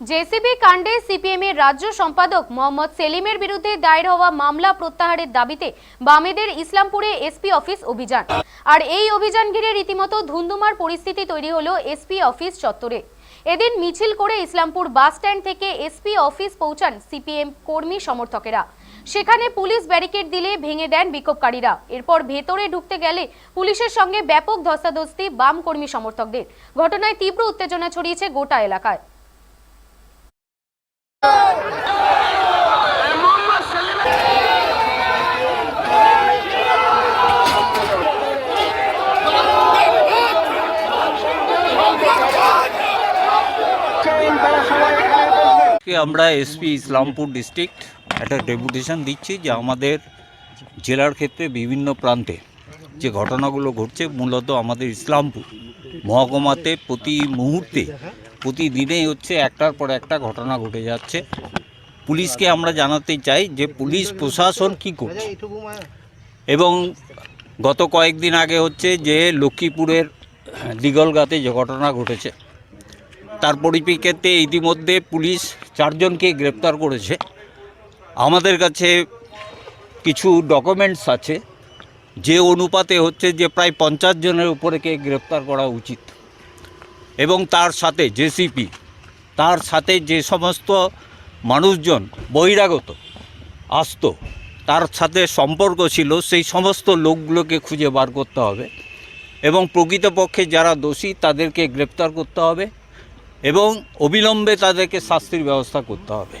JCB কাণ্ডে CPM এর রাজ্য সম্পাদক মোহাম্মদ সেলিমের বিরুদ্ধে দায়ের হওয়া মামলা প্রত্যাহারের দাবিতে বামেদের ইসলামপুরে এসপি অফিস অভিযান। আর এই অভিযান ঘিরে রীতিমতো ধুন্ধুমার পরিস্থিতি তৈরি হলো এসপি অফিস চত্বরে। এদিন মিছিল করে ইসলামপুর বাস স্ট্যান্ড থেকে এসপি অফিস পৌঁছান সিপিএম কর্মী সমর্থকেরা। সেখানে পুলিশ ব্যারিকেড দিলে ভেঙে দেন বিক্ষোভকারীরা। এরপর ভেতরে ঢুকতে গেলে পুলিশের সঙ্গে ব্যাপক ধস্তাধস্তি বাম কর্মী সমর্থকদের। ঘটনায় তীব্র উত্তেজনা ছড়িয়েছে গোটা এলাকায়। আজকে আমরা এসপি ইসলামপুর ডিস্ট্রিক্ট একটা ডেপুটেশন দিচ্ছি যে আমাদের জেলার ক্ষেত্রে বিভিন্ন প্রান্তে যে ঘটনাগুলো ঘটছে মূলত আমাদের ইসলামপুর মহকুমাতে প্রতি মুহূর্তে, প্রতিদিনেই হচ্ছে একটার পর একটা ঘটনা ঘটে যাচ্ছে। পুলিশকে আমরা জানাতে চাই যে পুলিশ প্রশাসন কি করছে। এবং গত কয়েকদিন আগে হচ্ছে যে লক্ষ্মীপুরের দিগলগাতে যে ঘটনা ঘটেছে, তার পরিপ্রেক্ষিতে ইতিমধ্যে পুলিশ চারজনকে গ্রেপ্তার করেছে। আমাদের কাছে কিছু ডকুমেন্টস আছে। যে অনুপাতে হচ্ছে যে প্রায় পঞ্চাশ জনের উপরেকে গ্রেপ্তার করা উচিত। এবং তার সাথে জেসিপি, তার সাথে যে সমস্ত মানুষজন বহিরাগত, আসতো, তার সাথে সম্পর্ক ছিল, সেই সমস্ত লোকগুলোকে খুঁজে বার করতে হবে। এবং প্রকৃতপক্ষে যারা দোষী, তাদেরকে গ্রেপ্তার করতে হবে। এবং অবিলম্বে তাদেরকে শাস্তির ব্যবস্থা করতে হবে।